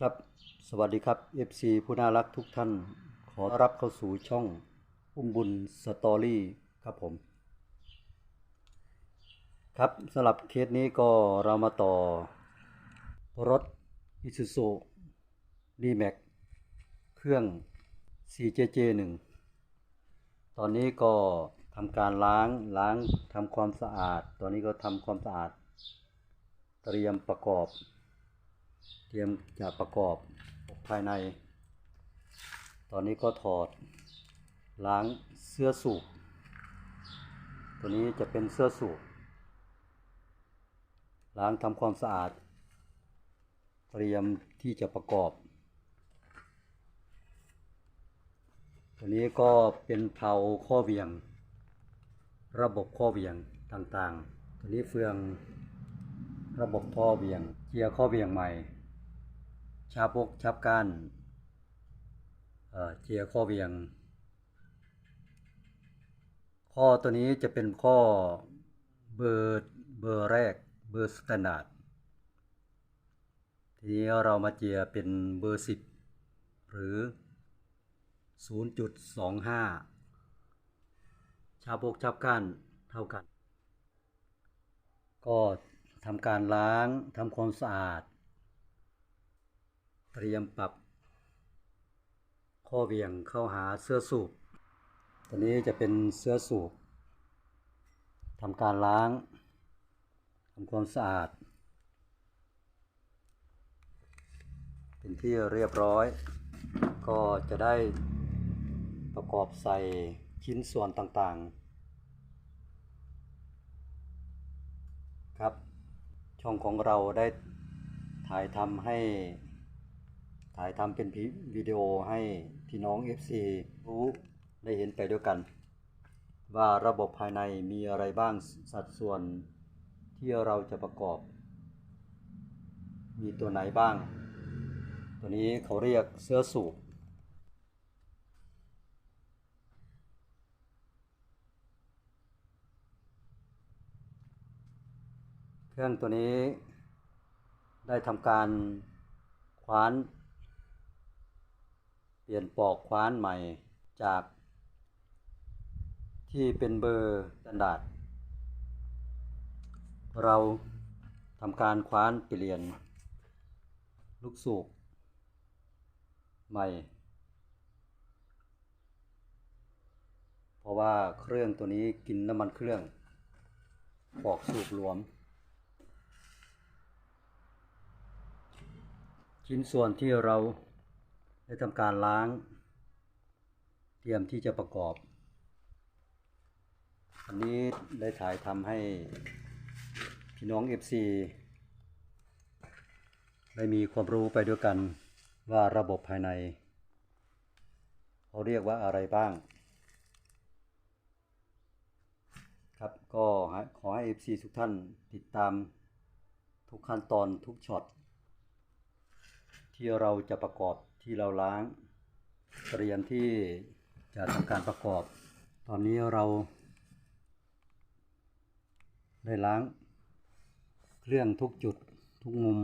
ครับสวัสดีครับ FC ผู้น่ารักทุกท่าน ขอรับเข้าสู่ช่องอุ้มบุญสตอรี่ครับผม ครับสำหรับเคสนี้ก็เรามาต่อ รถ Isuzu D-Max เครื่อง 4JJ1 ตอนนี้ก็ทำการล้างล้างทำความสะอาด ตอนนี้ก็ทำความสะอาด เตรียมประกอบ เตรียมจะประกอบภายใน ตอนนี้ก็ถอดล้างเสื้อสูบตัวนี้จะเป็นเสื้อสูบล้างทำความสะอาด เตรียมที่จะประกอบ ตัวนี้ก็เป็นเผาข้อเบี่ยง ระบบข้อเบี่ยงต่างๆ ตัวนี้เฟืองระบบท่อเบี่ยงเกียร์ข้อเบี่ยงใหม่ ชาบกชับก้านเอ่อเกียข้อเบี่ยง ข้อตัวนี้จะเป็นข้อเบอร์เบอร์แรกเบอร์สแตนดาร์ดทีนี้เรามาเจียเป็นเบอร์10หรือ 0.25 ชาบกชับก้านเท่ากัน ก็ทำการล้างทำความสะอาด เตรียมปรับ ข้อเบี่ยงเข้าหาเสื้อสูบตัวนี้จะเป็นเสื้อสูบทำการล้างทำความสะอาด เป็นที่เรียบร้อย ก็จะได้ประกอบใส่ชิ้นส่วนต่างๆ ครับ ช่องของเราได้ถ่ายทำให้ ถ่ายทำเป็นวิดีโอให้พี่น้อง FC รู้ได้เห็นไปด้วยกัน ว่าระบบภายในมีอะไรบ้างสัดส่วนที่เราจะประกอบ มีตัวไหนบ้าง ตัวนี้เขาเรียกเสื้อสูบเครื่องตัวนี้ได้ทำการคว้าน ลี่ยนปอกคว้านใหม่จาก ที่เป็นเบอร์สแตนดาร์ดเราทำการคว้านเปลี่ยน ลูกสูบใหม่ เพราะว่าเครื่องตัวนี้กินน้ำมันเครื่องปอกสูบหลวม ชิ้นส่วนที่เรา ได้ทำการล้าง เตรียมที่จะประกอบ อันนี้ได้ถ่ายทำให้พี่น้อง FC ได้มีความรู้ไปด้วยกันว่าระบบภายใน เขาเรียกว่าอะไรบ้าง ครับก็ขอให้ FC ทุกท่านติดตามทุกขั้นตอนทุกช็อตที่เราจะประกอบ ที่เราล้างเตรียมที่จะทำการประกอบ ตอนนี้เรา ได้ล้างเครื่องทุกจุดทุกมุม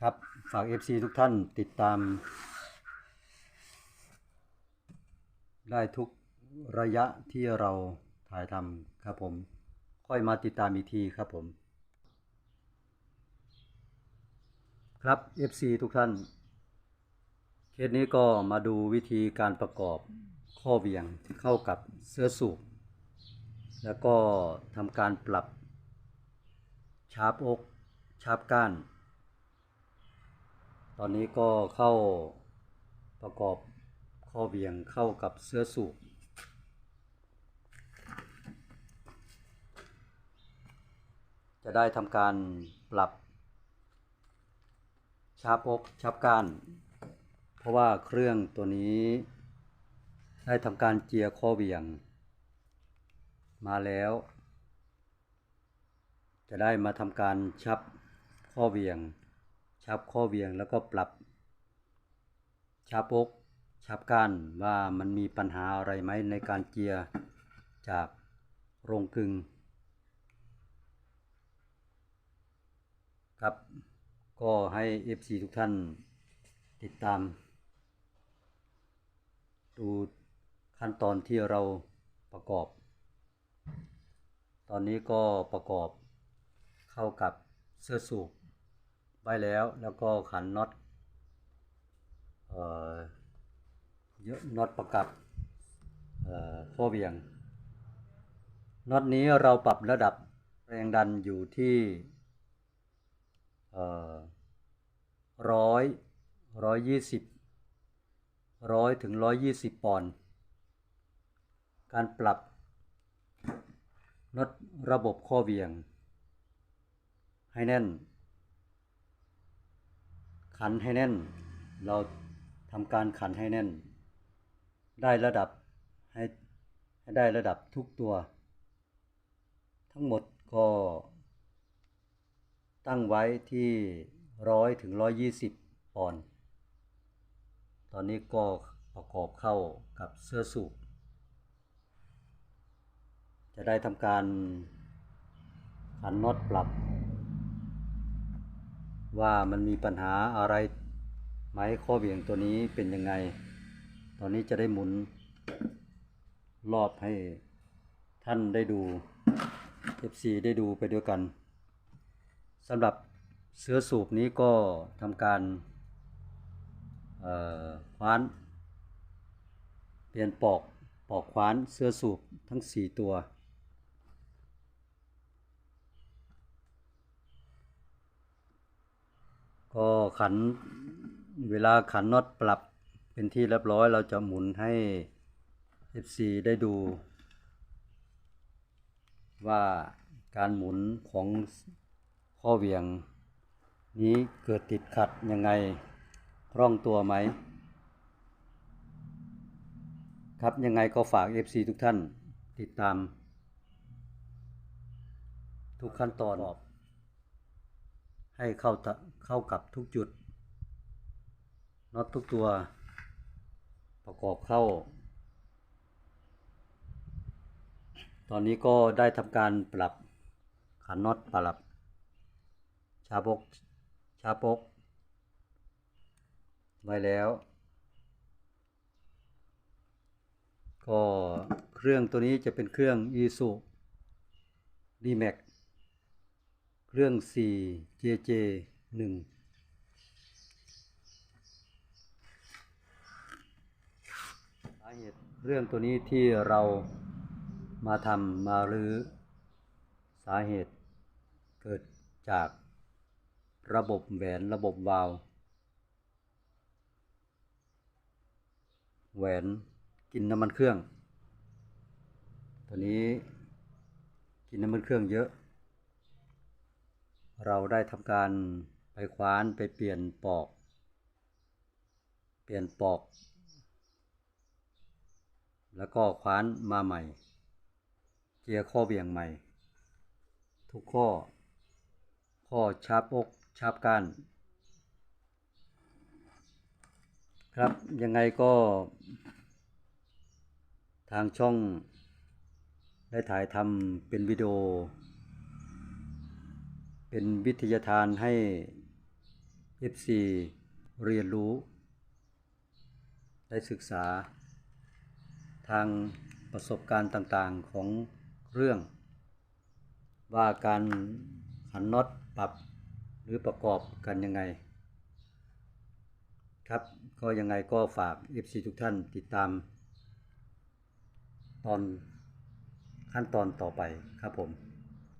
ครับ ฝาก FC ทุกท่านติดตาม ได้ทุกระยะที่เราถ่ายทำครับผม ค่อยมาติดตามอีกทีครับผม ครับ FC ทุกท่าน เคสนี้ก็มาดูวิธีการประกอบข้อเวี่ยงเข้ากับเสื้อสูบแล้วก็ทำการปรับ ชาร์ปอกชาร์ปก้าน ตอนนี้ก็เข้าประกอบข้อเวี่ยงเข้ากับเสื้อสูบจะได้ทำการปรับ ชาร์ปอกชาร์ปก้าน เพราะว่าเครื่องตัวนี้ ได้ทำการเจียข้อเบี่ยง มาแล้ว จะได้มาทำการชับข้อเบี่ยง ชับข้อเบี่ยงแล้วก็ปรับ ชาร์ปอกชาร์ปก้านว่ามันมีปัญหาอะไรไหมในการเจียจากโรงกึงครับ ก็ให้ FC ทุกท่านติดตาม ดูขั้นตอนที่เราประกอบ ตอนนี้ก็ประกอบเข้ากับเสื้อสูบไว้แล้วแล้วก็ขันน็อตเยอะน็อตประกับข้อเบี่ยงน็อตนี้เราปรับระดับแรงดันอยู่ที่ ร้อยร้อยยี่สิบร้อยถึงร้อยยี่สิบปอนด์การปรับน็อตระบบข้อเบี่ยง ให้แน่น ขันให้แน่น เราทำการขันให้แน่น ได้ระดับให้ให้ได้ระดับทุกตัว ทั้งหมดก็ ตั้งไว้ที่ร้อยถึงร้อยยี่สิบปอนด์ตอนนี้ก็ประกอบเข้ากับเสื้อสูบจะได้ทำการขันน็อตปรับ ว่ามันมีปัญหาอะไรไหมข้อเบี่ยงตัวนี้เป็นยังไง ตอนนี้จะได้หมุนรอบให้ท่านได้ดู FC ได้ดูไปด้วยกัน สำหรับเสื้อสูบนี้ก็ทำการคว้านเปลี่ยนปอกปอกคว้านเสื้อสูบทั้ง 4 ตัว ก็ขันเวลาขันน็อตปรับเป็นที่เรียบร้อยเราจะหมุนให้ FC ได้ดู ว่าการหมุนของ ข้อเหวี่ยง นี้เกิดติดขัดยังไงคล่องตัวไหม ครับยังไงก็ฝาก FC ทุกท่านติดตาม ทุกขั้นตอน ให้เข้าตะเข้ากับทุกจุดน็อตทุกตัว ประกอบเข้า ตอนนี้ก็ได้ทำการปรับขันน็อตปรับ ชาบก ชาปก ไว้แล้ว ก็เครื่องตัวนี้จะเป็นเครื่อง i s u D-Max เครื่อง 4JJ 1สาเหตุเรื่องตัวนี้ที่เรามาทำมารื้อสาเหตุเกิดจาก ระบบแหวนระบบวาล์วแหวนกินน้ำมันเครื่อง ตัวนี้กินน้ำมันเครื่องเยอะ เราได้ทำการไปคว้านไปเปลี่ยนปอก เปลี่ยนปอก แล้วก็คว้านมาใหม่ เจียข้อเบี่ยงใหม่ ทุกข้อ ข้อชาร์ปอก ชาร์ปก้านครับยังไงก็ ทางช่องได้ถ่ายทำเป็นวิดีโอ เป็นวิทยาทานให้ FC เรียนรู้ ได้ศึกษา ทางประสบการณ์ต่างๆของเรื่อง ว่าการขันน็อตปรับ หรือประกอบกันยังไง ครับก็ยังไงก็ฝาก FC ทุกท่านติดตาม ตอนขั้นตอนต่อไปครับผม